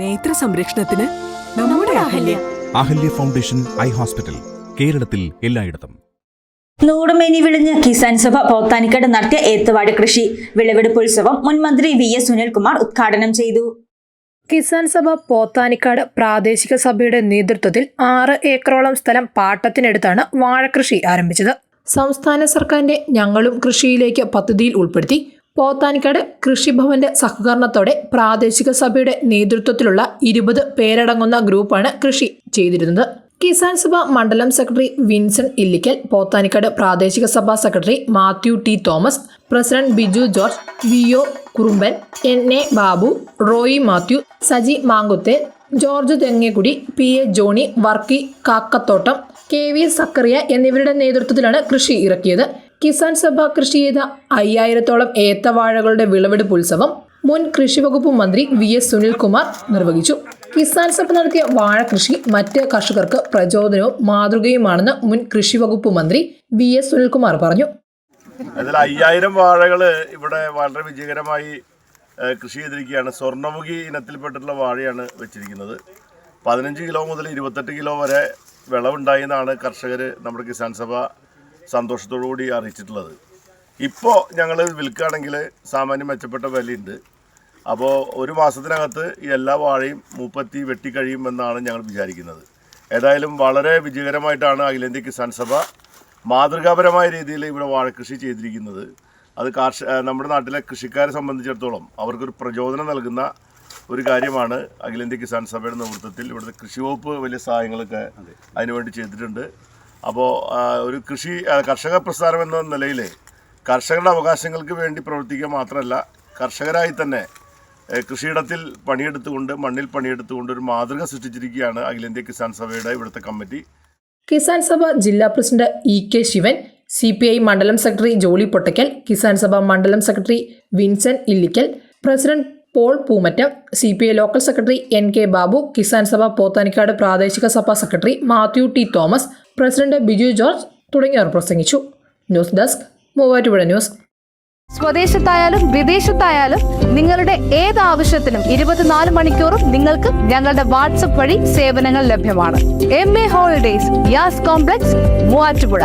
നേത്ര സംരക്ഷണത്തിന് നമ്മുടെ Ahalya. Ahalya. Foundation eye hospital കേരളത്തിൽ എല്ലായിടത്തും. നൂറുമേനി വിളിഞ്ഞ് കിസാൻ സഭ പോത്താനിക്കട് നടത്തിയ ഏത്തുവാട് കൃഷി വിളവെടുപ്പ് ഉത്സവം മുൻമന്ത്രി വി എസ് സുനിൽകുമാർ ഉദ്ഘാടനം ചെയ്തു. കിസാൻ സഭ പോത്താനിക്കാട് പ്രാദേശിക സഭയുടെ നേതൃത്വത്തിൽ ആറ് ഏക്കറോളം സ്ഥലം പാട്ടത്തിനെടുത്താണ് വാഴകൃഷി ആരംഭിച്ചത്. സംസ്ഥാന സർക്കാരിന്റെ ഞങ്ങളും കൃഷിയിലേക്ക് പദ്ധതിയിൽ ഉൾപ്പെടുത്തി പോത്താനിക്കാട് കൃഷിഭവന്റെ സഹകരണത്തോടെ പ്രാദേശിക സഭയുടെ നേതൃത്വത്തിലുള്ള ഇരുപത് പേരടങ്ങുന്ന ഗ്രൂപ്പാണ് കൃഷി ചെയ്തിരുന്നത്. കിസാൻ സഭ മണ്ഡലം സെക്രട്ടറി വിൻസെന്റ് ഇല്ലിക്കൽ പോത്താനിക്കാട് പ്രാദേശിക സഭാ secretary Mathew T Thomas president Biju George V O Kurumban N A Babu Roy Mathew Saji Mankuthe George Thengekudy P A Johny Varkey Kakkathottam K V Zacharia എന്നിവരുടെ നേതൃത്വത്തിലാണ് കൃഷി ഇറക്കിയത്. കിസാൻ സഭ കൃഷി ചെയ്ത അയ്യായിരത്തോളം ഏത്തവാഴകളുടെ വിളവെടുപ്പ് ഉത്സവം മുൻ കൃഷി വകുപ്പ് മന്ത്രി വി എസ് സുനിൽകുമാർ നിർവഹിച്ചു. കിസാൻ സഭ നടത്തിയ വാഴ കൃഷി മറ്റ് കർഷകർക്ക് പ്രചോദനവും മാതൃകയുമാണെന്ന് മുൻ കൃഷി വകുപ്പ് മന്ത്രി വി എസ് സുനിൽകുമാർ പറഞ്ഞു. അതിൽ അയ്യായിരം വാഴകൾ ഇവിടെ വളരെ വിജയകരമായി കൃഷി ചെയ്തിരിക്കുകയാണ്. സ്വർണമുഖി ഇനത്തിൽപ്പെട്ടിട്ടുള്ള വാഴയാണ് വെച്ചിരിക്കുന്നത്. പതിനഞ്ച് കിലോ മുതൽ ഇരുപത്തെട്ട് കിലോ വരെ വിളവുണ്ടായി എന്നാണ് കർഷകർ നമ്മുടെ കിസാൻ സഭ സന്തോഷത്തോടു കൂടി അറിയിച്ചിട്ടുള്ളത്. ഇപ്പോൾ ഞങ്ങൾ വിൽക്കുകയാണെങ്കിൽ സാമാന്യം മെച്ചപ്പെട്ട വിലയുണ്ട്. അപ്പോൾ ഒരു മാസത്തിനകത്ത് ഈ എല്ലാ വാഴയും മൂപ്പത്തി വെട്ടിക്കഴിയുമെന്നാണ് ഞങ്ങൾ വിചാരിക്കുന്നത്. ഏതായാലും വളരെ വിജയകരമായിട്ടാണ് അഖിലേന്ത്യ കിസാൻ സഭ മാതൃകാപരമായ രീതിയിൽ ഇവിടെ വാഴക്കൃഷി ചെയ്തിരിക്കുന്നത്. അത് കാർഷിക നമ്മുടെ നാട്ടിലെ കൃഷിക്കാരെ സംബന്ധിച്ചിടത്തോളം അവർക്കൊരു പ്രചോദനം നൽകുന്ന ഒരു കാര്യമാണ് അഖിലേന്ത്യ കിസാൻ സഭയുടെ നേതൃത്വത്തിൽ ഇവിടുത്തെ കൃഷി വകുപ്പ് വലിയ സഹായങ്ങളൊക്കെ അതിനുവേണ്ടി ചെയ്തിട്ടുണ്ട്. അപ്പോൾ ഒരു കൃഷി കർഷക പ്രസ്ഥാനം എന്ന നിലയിൽ കർഷകരുടെ അവകാശങ്ങൾക്ക് വേണ്ടി പ്രവർത്തിക്കുക മാത്രമല്ല കർഷകരായി തന്നെ കൃഷിയിടത്തിൽ പണിയെടുത്തുകൊണ്ട് മണ്ണിൽ പണിയെടുത്തുകൊണ്ട് ഒരു മാതൃക സൃഷ്ടിച്ചിരിക്കുകയാണ് അഖിലേന്ത്യ കിസാൻ സഭയുടെ ഇവിടുത്തെ കമ്മിറ്റി. കിസാൻ സഭ ജില്ലാ president E K Sivan C P I മണ്ഡലം സെക്രട്ടറി ജോളി പൊട്ടയ്ക്കൽ കിസാൻ സഭ മണ്ഡലം secretary Vincent Illikkal president Paul Poomattam C P I local secretary N K Babu Kisan Sabha Pothanikkad പ്രാദേശിക സഭാ secretary Mathew T Thomas president Biju George തുടങ്ങിയവർ പ്രസംഗിച്ചു. News desk Muvattupuzha news. സ്വദേശത്തായാലും വിദേശത്തായാലും നിങ്ങളുടെ ഏത് ആവശ്യത്തിനും ഇരുപത്തിനാല് മണിക്കൂറും നിങ്ങൾക്ക് ഞങ്ങളുടെ വാട്സപ്പ് വഴി സേവനങ്ങൾ ലഭ്യമാണ്. M A holidays Yas complex Muvattupuzha.